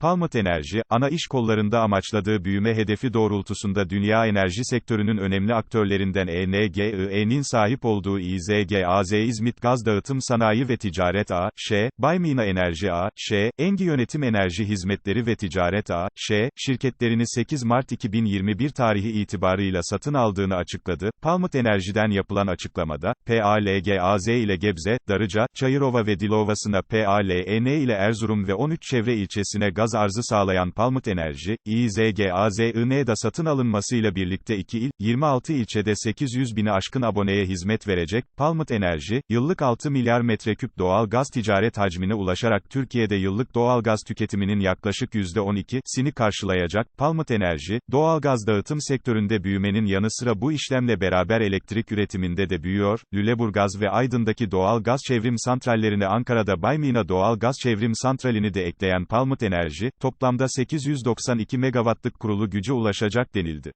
Palmut Enerji, ana iş kollarında amaçladığı büyüme hedefi doğrultusunda dünya enerji sektörünün önemli aktörlerinden E ENGIE'nin sahip olduğu İZGAZ İzmit Gaz Dağıtım Sanayi ve Ticaret A.Ş., Baymina Enerji A.Ş., Engi Yönetim Enerji Hizmetleri ve Ticaret A.Ş., şirketlerini 8 Mart 2021 tarihi itibarıyla satın aldığını açıkladı. Palmut Enerji'den yapılan açıklamada, PALGAZ ile Gebze, Darıca, Çayırova ve Dilovası'na PALEN ile Erzurum ve 13 çevre ilçesine gaz arzı sağlayan Palmut Enerji, İZGAZIN'da satın alınmasıyla birlikte 2 il, 26 ilçede 800 bini aşkın aboneye hizmet verecek. Palmut Enerji, yıllık 6 milyar metreküp doğal gaz ticaret hacmine ulaşarak Türkiye'de yıllık doğal gaz tüketiminin yaklaşık %12'sini karşılayacak. Palmut Enerji, doğal gaz dağıtım sektöründe büyümenin yanı sıra bu işlemle beraber elektrik üretiminde de büyüyor. Lüleburgaz ve Aydın'daki doğal gaz çevrim santrallerine Ankara'da Baymina doğal gaz çevrim santralini de ekleyen Palmut Enerji, toplamda 892 megawattlık kurulu gücü ulaşacak denildi.